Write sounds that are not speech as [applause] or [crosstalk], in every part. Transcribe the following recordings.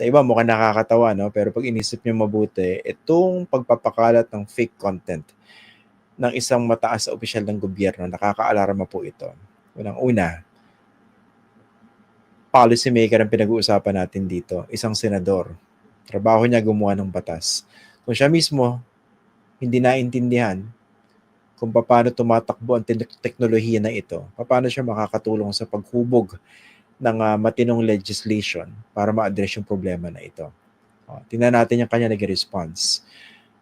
Sa iba mukhang nakakatawa, no? Pero pag inisip niyo mabuti, itong pagpapakalat ng fake content ng isang mataas sa opisyal ng gobyerno, nakakaalarma po ito. Unang-una, policy maker ang pinag-uusapan natin dito, isang senador. Trabaho niya gumawa ng batas. Kung siya mismo hindi naintindihan kung paano tumatakbo ang te- teknolohiya na ito, paano siya makakatulong sa paghubog ng uh, matinong legislation para ma-address yung problema na ito. Uh, tingnan natin yung kanya nag-response.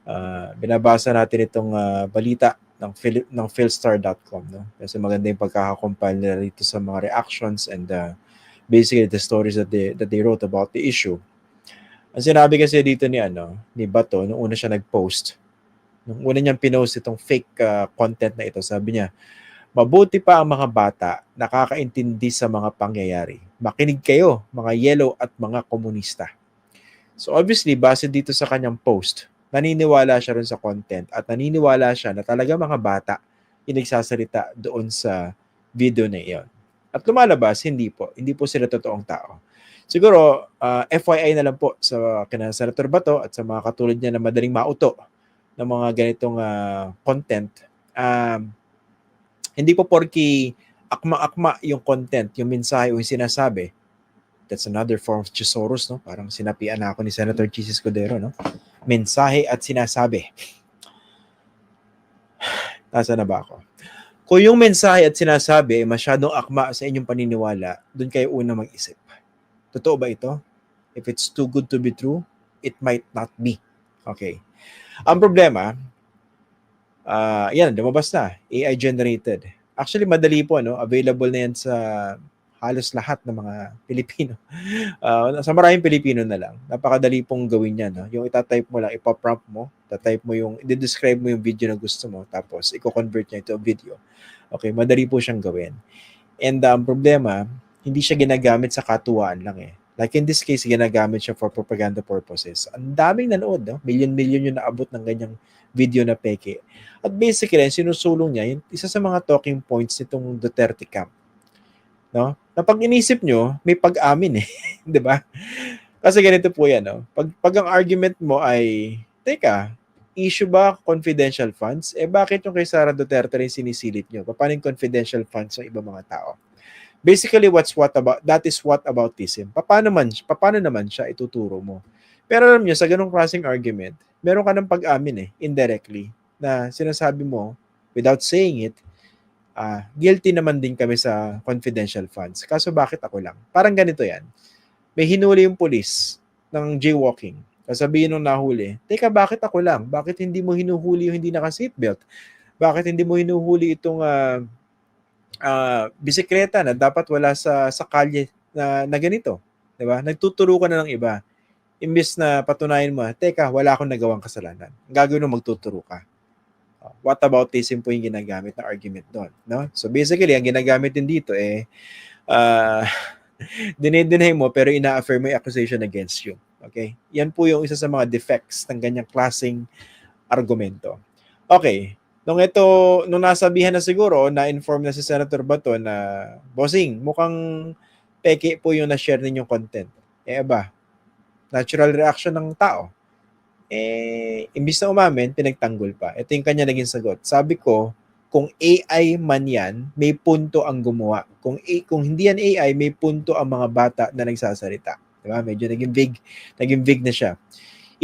Uh, binabasa natin itong uh, balita ng, Phil- ng philstar.com. No? Kasi maganda yung pagkakakompile nila rito sa mga reactions and uh, basically the stories that they, that they wrote about the issue. Ang sinabi kasi dito ni ano, ni Bato, nung una siya nag-post, nung una niyang pinost itong fake uh, content na ito, sabi niya, Mabuti pa ang mga bata nakakaintindi sa mga pangyayari. Makinig kayo, mga yellow at mga komunista. So obviously, base dito sa kanyang post, naniniwala siya rin sa content at naniniwala siya na talaga mga bata yung doon sa video na iyon. At lumalabas, hindi po. Hindi po sila totoong tao. Siguro, uh, ah, FYI na lang po sa kina Senator Bato at sa mga katulad niya na madaling mauto ng mga ganitong uh, content. Um, hindi po porki akma-akma yung content, yung mensahe o yung sinasabi. That's another form of Chisoros, no? Parang sinapian na ako ni Senator Chis Escudero, no? Mensahe at sinasabi. [sighs] Nasa na ba ako? Kung yung mensahe at sinasabi ay masyadong akma sa inyong paniniwala, doon kayo una mag-isip. Totoo ba ito? If it's too good to be true, it might not be. Okay. Ang problema, uh, yan, lumabas na. AI generated. Actually, madali po, no? Available na yan sa halos lahat ng mga [laughs] Pilipino. Uh, sa maraming Pilipino na lang. Napakadali pong gawin yan. No? Yung itatype mo lang, ipaprompt mo, tatype mo yung, i-describe mo yung video na gusto mo, tapos i-convert niya ito video. Okay, madali po siyang gawin. And ang um, problema, hindi siya ginagamit sa katuwaan lang eh. Like in this case, ginagamit siya for propaganda purposes. Ang daming nanood, no? Million-million yung naabot ng ganyang video na peke. At basically, sinusulong niya, yung isa sa mga talking points nitong Duterte camp. No? Na pag inisip nyo, may pag-amin eh. [laughs] di ba? Kasi ganito po yan. No? Pag, pag ang argument mo ay, teka, issue ba confidential funds? Eh bakit yung kay Sara Duterte rin sinisilip nyo? Paano yung confidential funds ng ibang mga tao? Basically, what's what about, that is what about aboutism. Paano, man, paano naman siya ituturo mo? Pero alam niyo, sa ganong klaseng argument, meron ka ng pag-amin eh, indirectly, na sinasabi mo, without saying it, uh, guilty naman din kami sa confidential funds. Kaso bakit ako lang? Parang ganito yan. May hinuli yung police ng jaywalking. Sasabihin nung nahuli, Teka, bakit ako lang? Bakit hindi mo hinuhuli yung hindi naka-seatbelt? Bakit hindi mo hinuhuli itong uh, uh, bisikleta na dapat wala sa, sa kalye na, na ganito? Diba? Nagtuturo ka na ng iba imbes na patunayan mo, teka, wala akong nagawang kasalanan. Ang gagawin mo, magtuturo ka. Oh, what about this po yung ginagamit na argument doon? No? So basically, ang ginagamit din dito eh, [laughs] uh, dinideny mo pero ina-affirm mo yung accusation against you. Okay? Yan po yung isa sa mga defects ng ganyang klaseng argumento. Okay. Nung ito, nung nasabihan na siguro, na-inform na si Senator Bato na, bossing, mukhang peke po yung na-share ninyong content. Eh ba, natural reaction ng tao. Eh, imbis na umamin, pinagtanggol pa. Ito yung kanya naging sagot. Sabi ko, kung AI man yan, may punto ang gumawa. Kung, A, kung hindi yan AI, may punto ang mga bata na nagsasalita. Diba? Medyo naging big, naging big na siya.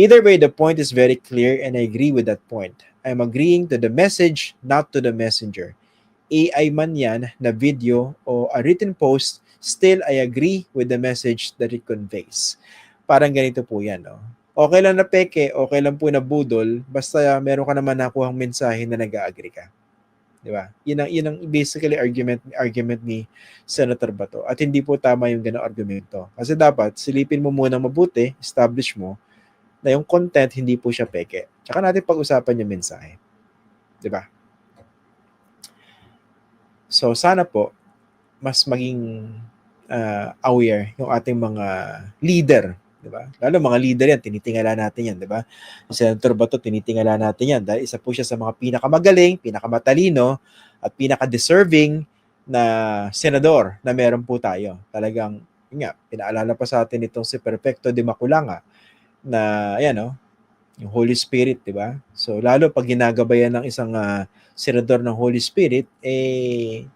Either way, the point is very clear and I agree with that point. I'm agreeing to the message, not to the messenger. AI man yan na video o a written post, still I agree with the message that it conveys parang ganito po yan. No? Okay lang na peke, okay lang po na budol, basta meron ka naman nakuhang mensahe na nag-agree ka. Di ba? Yun ang, yun ang basically argument, argument ni Senator Bato. At hindi po tama yung gano'ng argumento. Kasi dapat, silipin mo muna mabuti, establish mo, na yung content hindi po siya peke. Tsaka natin pag-usapan yung mensahe. Di ba? So, sana po, mas maging uh, aware yung ating mga leader di ba? Lalo mga leader yan, tinitingala natin yan, di ba? Si Senator Bato, tinitingala natin yan dahil isa po siya sa mga pinakamagaling, pinakamatalino, at pinaka-deserving na senador na meron po tayo. Talagang yun nga, pinaalala pa sa atin itong si Perfecto de Maculanga na, ayan, no? Yung Holy Spirit, di ba? So, lalo pag ginagabayan ng isang ah, senador ng Holy Spirit, eh,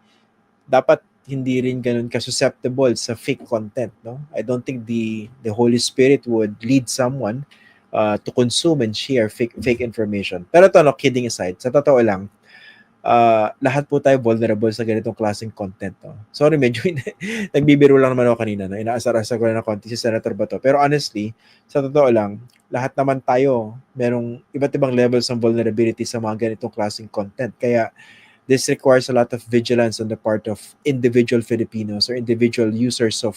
dapat hindi rin ganun ka-susceptible sa fake content, no? I don't think the the Holy Spirit would lead someone uh, to consume and share fake fake information. Pero to, no, kidding aside, sa totoo lang, uh, lahat po tayo vulnerable sa ganitong klaseng content. No? Sorry, medyo [laughs] nagbibiro lang naman ako kanina. No? Inaasar-asar ko na ng konti si Senator Bato. Pero honestly, sa totoo lang, lahat naman tayo merong iba't ibang levels ng vulnerability sa mga ganitong klaseng content. Kaya this requires a lot of vigilance on the part of individual Filipinos or individual users of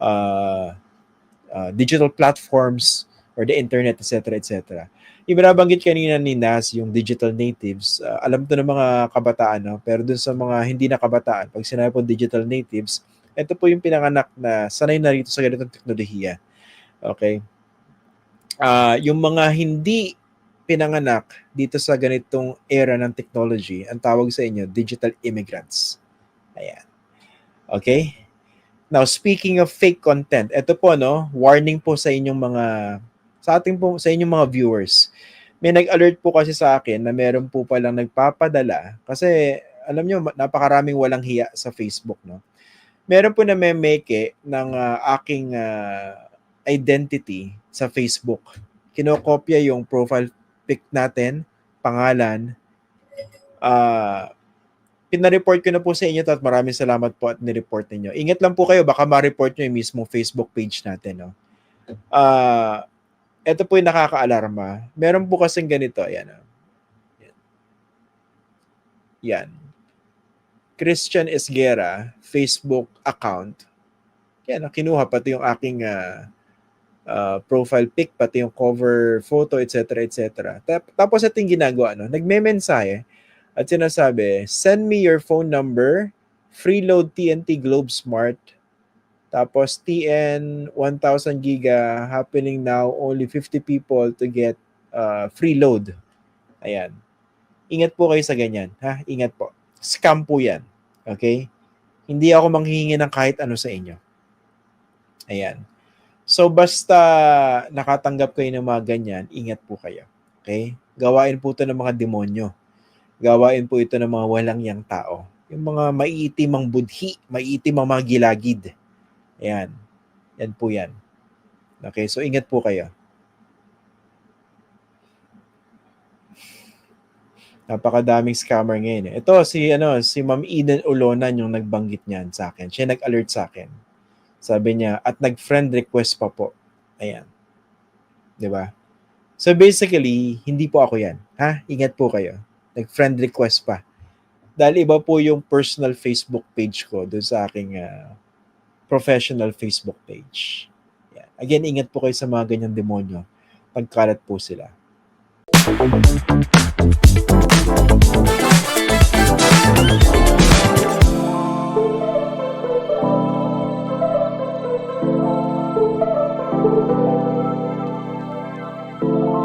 uh, uh, digital platforms or the internet, etc., etc. Yung binabanggit kanina ni Nas, yung digital natives, uh, alam to ng mga kabataan, no? pero dun sa mga hindi na kabataan, pag sinabi po digital natives, ito po yung pinanganak na sanay na rito sa ganitong teknolohiya. Okay? Ah, yung mga hindi pinanganak dito sa ganitong era ng technology, ang tawag sa inyo, digital immigrants. Ayan. Okay? Now, speaking of fake content, ito po, no, warning po sa inyong mga, sa ating po, sa inyong mga viewers. May nag-alert po kasi sa akin na meron po palang nagpapadala, kasi alam nyo, napakaraming walang hiya sa Facebook, no? Meron po na may meke ng ah, aking ah, identity sa Facebook. Kinokopya yung profile pic natin, pangalan. Ah, pinareport ko na po sa inyo to at maraming salamat po at nireport ninyo. Ingat lang po kayo, baka ma-report nyo yung mismo Facebook page natin. No? Ah, ito po yung nakaka-alarma. Meron po kasing ganito. Ayan. ah. Yan. Yan. Christian Esguera, Facebook account. Yan, ah, kinuha pati yung aking ah, uh, profile pic, pati yung cover photo, etc. etc. Tap- Tapos ito yung ginagawa, no? nagme-mensahe at sinasabi, send me your phone number, freeload TNT Globe Smart, tapos TN 1000 giga, happening now, only 50 people to get uh, free load. Ayan. Ingat po kayo sa ganyan. Ha? Ingat po. Scam po yan. Okay? Hindi ako manghihingi ng kahit ano sa inyo. Ayan. So basta nakatanggap kayo ng mga ganyan, ingat po kayo. Okay? Gawain po ito ng mga demonyo. Gawain po ito ng mga walang yang tao. Yung mga maiitim ang budhi, maiitim ang mga gilagid. Ayan. Yan po yan. Okay, so ingat po kayo. Napakadaming scammer ngayon. eh. Ito si ano, si Ma'am Eden Ulonan yung nagbanggit niyan sa akin. Siya nag-alert sa akin. Sabi niya, at nag-friend request pa po. Ayan. 'Di ba? So basically, hindi po ako 'yan. Ha? Ingat po kayo. Nag-friend request pa. Dahil iba po yung personal Facebook page ko doon sa aking ah, professional Facebook page. Yan. Again, ingat po kayo sa mga ganyang demonyo. Pagkalat po sila.